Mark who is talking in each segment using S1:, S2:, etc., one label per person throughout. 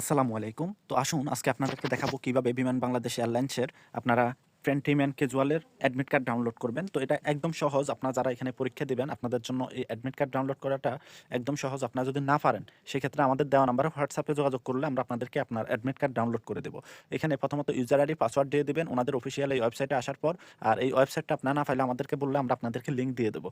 S1: আসসালামু আলাইকুম। তো আসুন আজকে আপনাদেরকে দেখাবো কীভাবে বিমান বাংলাদেশ এয়ারলাইন্সের আপনারা ফ্রেন্টিম্যান ক্যাজুয়ালের অ্যাডমিট কার্ড ডাউনলোড করবেন। তো এটা একদম সহজ। আপনারা যারা এখানে পরীক্ষা দিবেন, আপনাদের জন্য এই অ্যাডমিট কার্ড ডাউনলোড করাটা একদম সহজ। আপনারা যদি না পারেন, সেক্ষেত্রে আমাদের দেওয়া নাম্বারে হোয়াটসঅ্যাপে যোগাযোগ করলে আমরা আপনাদেরকে আপনার অ্যাডমিট কার্ড ডাউনলোড করে দেবো। এখানে প্রথমত ইউজার আইডি পাসওয়ার্ড দিয়ে দেবেন। ওনাদের অফিসিয়াল এই ওয়েবসাইটে আসার পর, আর এই ওয়েবসাইটটা আপনারা না পাইলে আমাদেরকে বললে আমরা আপনাদেরকে লিঙ্ক দিয়ে দেবো।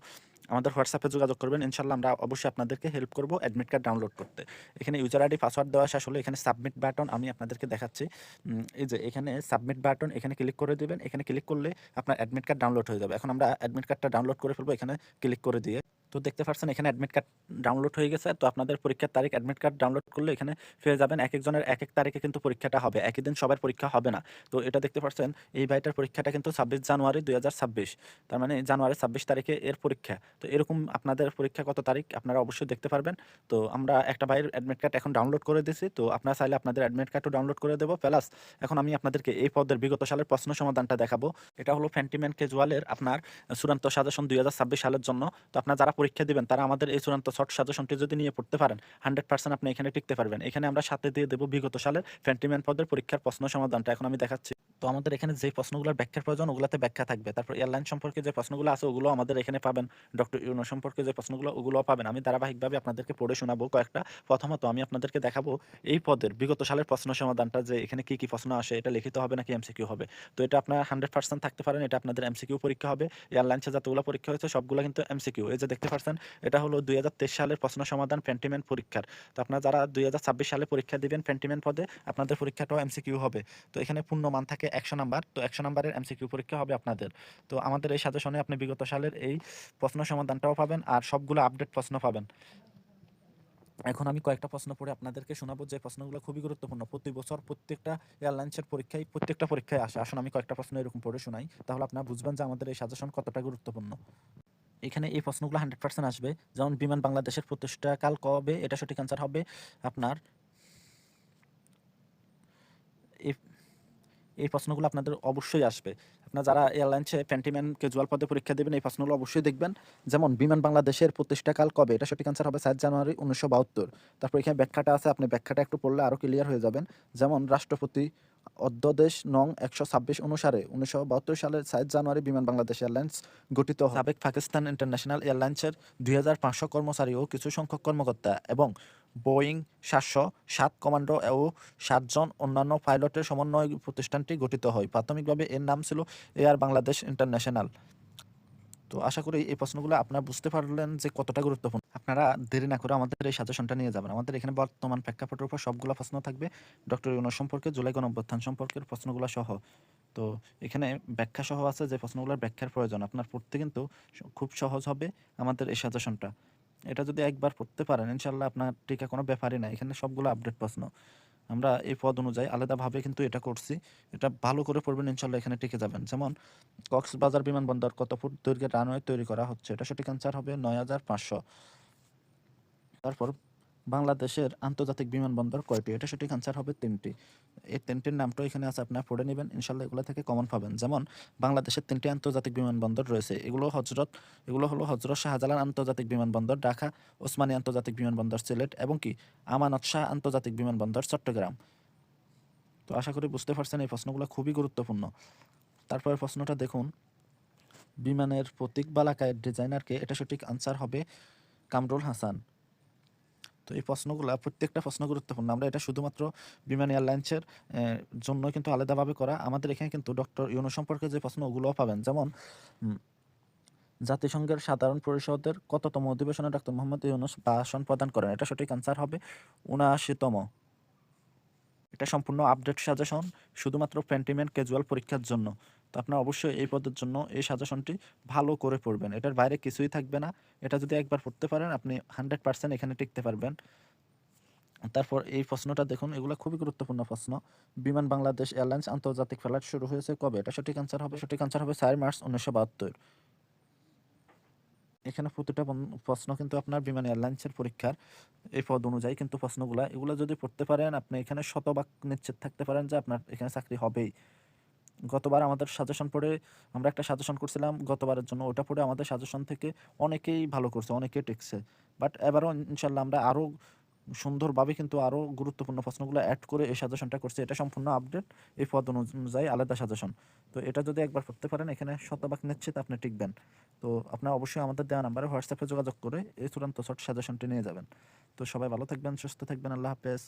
S1: আমাদের হোয়াটসঅ্যাপে যোগাযোগ করবেন। ইনশাল্লাহ আমরা অবশ্যই আপনাদেরকে হেল্প করব অ্যাডমিট কার্ড ডাউনলোড করতে। এখানে ইউজার আইডি পাসওয়ার্ড দেওয়া শেষ হলো। এখানে সাবমিট বাটন আমি আপনাদেরকে দেখাচ্ছি। এই যে এখানে সাবমিট বাটন এখানে ক্লিক করে দিবেন। এখানে ক্লিক করলে আপনার অ্যাডমিট কার্ড ডাউনলোড হয়ে যাবে। এখন আমরা অ্যাডমিট কার্ডটা ডাউনলোড করে ফেলব। এখানে ক্লিক করে দিয়ে তো দেখতে পাচ্ছেন এখানে অ্যাডমিট কার্ড ডাউনলোড হয়ে গেছে। তো আপনাদের পরীক্ষার তারিখ অ্যাডমিট কার্ড ডাউনলোড করলে এখানে পেয়ে যাবেন। এক একজনের এক এক তারিখে কিন্তু পরীক্ষাটা হবে। একই দিন সবার পরীক্ষা হবে না। তো এটা দেখতে পাচ্ছেন এই ভাইটার পরীক্ষাটা কিন্তু ছাব্বিশ জানুয়ারি দুই হাজার ছাব্বিশ। তার মানে জানুয়ারি ছাব্বিশ তারিখে এর পরীক্ষা। তো এরকম আপনাদের পরীক্ষা কত তারিখ আপনারা অবশ্যই দেখতে পারবেন। তো আমরা একটা ভাইয়ের অ্যাডমিট কার্ড এখন ডাউনলোড করে দিয়েছি। তো আপনারা চাইলে আপনাদের অ্যাডমিট কার্ডও ডাউনলোড করে দেবো। প্লাস এখন আমি আপনাদেরকে এই পদের বিগত সালের প্রশ্ন সমাধানটা দেখাবো। এটা হলো ফ্যান্টিম্যান কেজুয়ালের আপনার চূড়ান্ত সাজেশন দুই সালের জন্য। তো আপনারা যারা পরীক্ষা দিবেন, তারা আমাদের এই চূড়ান্ত শর্ট সাজেশনটি যদি নিয়ে পড়তে পারেন হান্ড্রেড পার্সেন্ট আপনি এখানে টিকতে পারবেন। এখানে আমরা সাথে দিয়ে দেবো বিগত সালের ফ্যান্টিম্যান পদের পরীক্ষার প্রশ্ন সমাধানটা। এখন আমি দেখাচ্ছি। তো আমাদের এখানে যে প্রশ্নগুলোর ব্যাখ্যার প্রয়োজন, ওগুলোতে ব্যাখ্যা থাকবে। তারপর এয়ারলাইন সম্পর্কে যে প্রশ্নগুলো আছে, ওগুলো আমাদের এখানে পাবেন। ডক্টর ইউনো সম্পর্কে যে প্রশ্নগুলো ওগুলো পাবেন। আমি ধারাবাহিকভাবে আপনাদেরকে পড়ে শোনাবো কয়েকটা। প্রথমত আমি আপনাদেরকে দেখাবো এই পদের বিগত সালের প্রশ্ন সমাধানটা যে এখানে কি কি প্রশ্ন আসে, এটা লিখিত হবে নাকি এমসিকিউ হবে। তো এটা আপনার হান্ড্রেড পার্সেন্ট থাকতে পারেন, এটা আপনাদের এমসিকিউ পরীক্ষা হবে। এয়ারলাইন্সে যতগুলো পরীক্ষা হয়েছে, সবগুলো কিন্তু এমসিকিউ এই যে দেখতে পাচ্ছেন, এটা হলো দুই হাজার তেইশ সালের প্রশ্ন সমাধান ফেন্টিমেন্ট পরীক্ষার। তো আপনারা যারা দুই হাজার ছাব্বিশ সালে পরীক্ষা দিবেন ফেন্টিমেন্ট পদে, আপনাদের পরীক্ষাটাও এমসিকিউ হবে। তো এখানে পূর্ণ মান থাকে একশো নাম্বার। তো একশো নাম্বারের এমসিকিউ পরীক্ষা হবে আপনাদের। তো আমাদের এই সাজেশনে আপনি বিগত সালের এই প্রশ্ন সমাধানটাও পাবেন আর সবগুলো আপডেট প্রশ্ন পাবেন। এখন আমি কয়েকটা প্রশ্ন পড়ে আপনাদেরকে শোনাবো। যে প্রশ্নগুলো খুবই গুরুত্বপূর্ণ। প্রতি বছর প্রত্যেকটা এয়ারলাইন্সের পরীক্ষায়, প্রত্যেকটা পরীক্ষায় আসে। আসুন আমি কয়েকটা প্রশ্ন এরকম পড়ে শোনাই। তাহলে আপনারা বুঝবেন যে আমাদের এই সাজেশন কতটা গুরুত্বপূর্ণ। এখানে এই প্রশ্নগুলো হান্ড্রেড পার্সেন্ট আসবে। যেমন, বিমান বাংলাদেশের প্রতিষ্ঠাকাল কবে? এটা সঠিক অ্যান্সার হবে আপনার এই প্রশ্নগুলো আপনাদের অবশ্যই আসবে। আপনারা যারা এয়ারলাইন্সে ফ্যান্টিম্যান ক্যাজুয়াল পদে পরীক্ষা দেবেন, এই প্রশ্নগুলো অবশ্যই দেখবেন। যেমন, বিমান বাংলাদেশের প্রতিষ্ঠাকাল কবে? এটা সঠিক আনসার হবে সাত জানুয়ারি উনিশশো বাহাত্তর। তারপর এখানে ব্যাখ্যাটা আছে, আপনি ব্যাখ্যাটা একটু পড়লে আরও ক্লিয়ার হয়ে যাবেন। যেমন, রাষ্ট্রপতি অধ্যাদেশ নং একশো ছাব্বিশ অনুসারে উনিশশো বাহাত্তর সালের সাত জানুয়ারি বিমান বাংলাদেশ এয়ারলাইন্স গঠিত। সাবেক পাকিস্তান ইন্টারন্যাশনাল এয়ারলাইন্সের দুই হাজার পাঁচশো কর্মচারী ও কিছু সংখ্যক কর্মকর্তা এবং বোয়িং সাতশো সাত কমান্ডো ও সাতজন অন্যান্য পাইলটের সমন্বয় প্রতিষ্ঠানটি গঠিত হয় প্রাথমিকভাবে এর নাম ছিল এয়ার বাংলাদেশ ইন্টারন্যাশনাল তো আশা করি এই প্রশ্নগুলো আপনারা বুঝতে পারলেন যে কতটা গুরুত্বপূর্ণ। আপনারা দেরি না করে আমাদের এই সাজেশনটা নিয়ে যাবেন। আমাদের এখানে বর্তমান প্রেক্ষাপটের উপর সবগুলো প্রশ্ন থাকবে। ডক্টর ইউনো সম্পর্কে, জুলাই গণঅভ্যুত্থান সম্পর্কের প্রশ্নগুলো সহ। তো এখানে ব্যাখ্যা সহ আছে যে প্রশ্নগুলোর ব্যাখ্যার প্রয়োজন। আপনার পড়তে কিন্তু খুব সহজ হবে আমাদের এই সাজেশনটা। এটা যদি একবার পড়তে পারেন ইনশাল্লাহ আপনার টিকা কোনো ব্যাপারই না এখানে সবগুলো আপডেট প্রশ্ন। আমরা এই পদ অনুযায়ী আলাদাভাবে কিন্তু এটা করছি। এটা ভালো করে পড়বেন ইনশাল্লাহ এখানে টিকে যাবেন। যেমন, কক্সবাজার বিমানবন্দর কত ফুট দৈর্ঘ্যের রানওয়ে তৈরি করা হচ্ছে? এটা সঠিক অ্যান্সার হবে নয় হাজার পাঁচশো। তারপর বাংলাদেশের আন্তর্জাতিক বিমানবন্দর কয়টি? এটা সঠিক অ্যান্সার হবে তিনটি। এই তিনটির নামটাও এখানে আছে আপনারা পড়ে নেবেন ইনশাল্লাহ এগুলো থেকে কমন পাবেন। যেমন, বাংলাদেশের তিনটি আন্তর্জাতিক বিমানবন্দর রয়েছে। এগুলো হজরত, এগুলো হলো হজরত শাহজালাল আন্তর্জাতিক বিমানবন্দর, ঢাকা ওসমানী আন্তর্জাতিক বিমানবন্দর, সিলেট এবং কি? আমানত শাহ আন্তর্জাতিক বিমানবন্দর, চট্টগ্রাম। তো আশা করি বুঝতে পারছেন, এই প্রশ্নগুলো খুবই গুরুত্বপূর্ণ। তারপরে প্রশ্নটা দেখুন, বিমানের প্রতীক বালাকায় ডিজাইনারকে এটা সঠিক আনসার হবে কামরুল হাসান। তো এই প্রশ্নগুলো, প্রত্যেকটা প্রশ্ন গুরুত্বপূর্ণ। আমরা এটা শুধুমাত্র বিমান এয়ারলাইন্সের জন্য কিন্তু আলাদাভাবে করা। আমাদের এখানে কিন্তু ডক্টর ইউনো সম্পর্কে যে প্রশ্ন, ওগুলোও পাবেন। যেমন জাতিসংঘের সাধারণ পরিষদের কততম অধিবেশনে ডক্টর মোহাম্মদ ইউনুস ভাষণ প্রদান করেন? এটা সঠিক আনসার হবে উনআশিতম। এটা সম্পূর্ণ আপডেট সাজেশন শুধুমাত্র পেন্টিমেন্ট ক্যাজুয়াল পরীক্ষার জন্য। তো আপনার অবশ্যই এই পদের জন্য এই সাজেশনটি ভালো করে পড়বেন। এটার বাইরে কিছুই থাকবে না। এটা যদি একবার পড়তে পারেন, আপনি হান্ড্রেড পার্সেন্ট এখানে টিকতে পারবেন। তারপর এই প্রশ্নটা দেখুন, এগুলো খুবই গুরুত্বপূর্ণ প্রশ্ন। বিমান বাংলাদেশ এয়ারলাইন্স আন্তর্জাতিক ফ্লাইট শুরু হয়েছে কবে? এটা সঠিক আনসার হবে। সঠিক আনসার হবে চার মার্চ উনিশশো বাহাত্তর। এখানে প্রতিটা প্রশ্ন কিন্তু আপনার বিমান এয়ারলাইন্সের পরীক্ষার এই পদ অনুযায়ী কিন্তু প্রশ্নগুলা, এগুলো যদি পড়তে পারেন, আপনি এখানে শতভাগ নিশ্চিত থাকতে পারেন যে আপনার এখানে চাকরি হবেই। গতবার আমাদের সাজেশন পড়ে আমরা একটা সাজেশন করছিলাম, গতবারের জন্য ওটা পড়ে আমাদের সাজেশন থেকে অনেকেই ভালো করছে, অনেকেই টেকছে। বাট এবারও ইনশাল্লাহ আমরা আরও সুন্দরভাবে কিন্তু আরও গুরুত্বপূর্ণ প্রশ্নগুলো অ্যাড করে এই সাজেশনটা করছে। এটা সম্পূর্ণ আপডেট এই পদ অনুযায়ী আলাদা সাজেশন তো এটা যদি একবার করতে পারেন, এখানে শতভাগ নিশ্চিত আপনি টিকবেন। তো আপনার অবশ্যই আমাদের দেওয়া নাম্বারে হোয়াটসঅ্যাপে যোগাযোগ করে এই চূড়ান্ত শর্ট সাজেশনটি নিয়ে যাবেন। তো সবাই ভালো থাকবেন, সুস্থ থাকবেন, আল্লাহ হাফেজ।